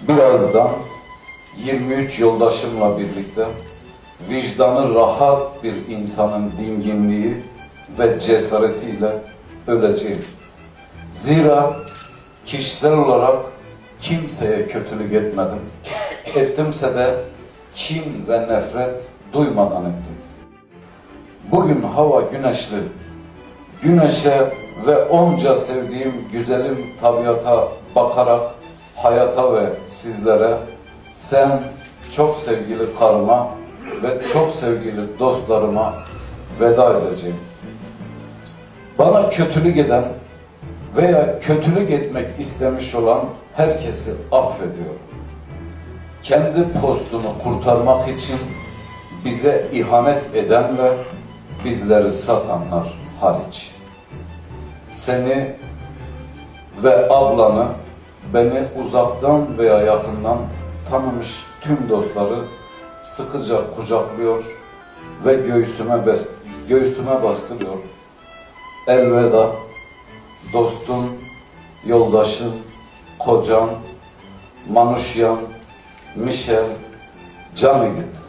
birazdan 23 yoldaşımla birlikte vicdanı rahat bir insanın dinginliği ve cesaretiyle öleceğim. Zira kişisel olarak kimseye kötülük etmedim. Ettimse de kin ve nefret duymadan ettim. Bugün hava güneşli. Güneşe ve onca sevdiğim güzelim tabiata bakarak hayata ve sizlere sen çok sevgili karıma ve çok sevgili dostlarıma veda edeceğim. Bana kötülük eden veya kötülük etmek istemiş olan herkesi affediyorum. Kendi postunu kurtarmak için bize ihanet edenle bizleri satanlar hariç. Seni ve ablanı beni uzaktan veya yakından tanımış tüm dostları sıkıca kucaklıyor ve göğsüme, bes göğsüme bastırıyor. Elveda dostum, yoldaşım, kocam, Manuşyan, Michel, can egidir.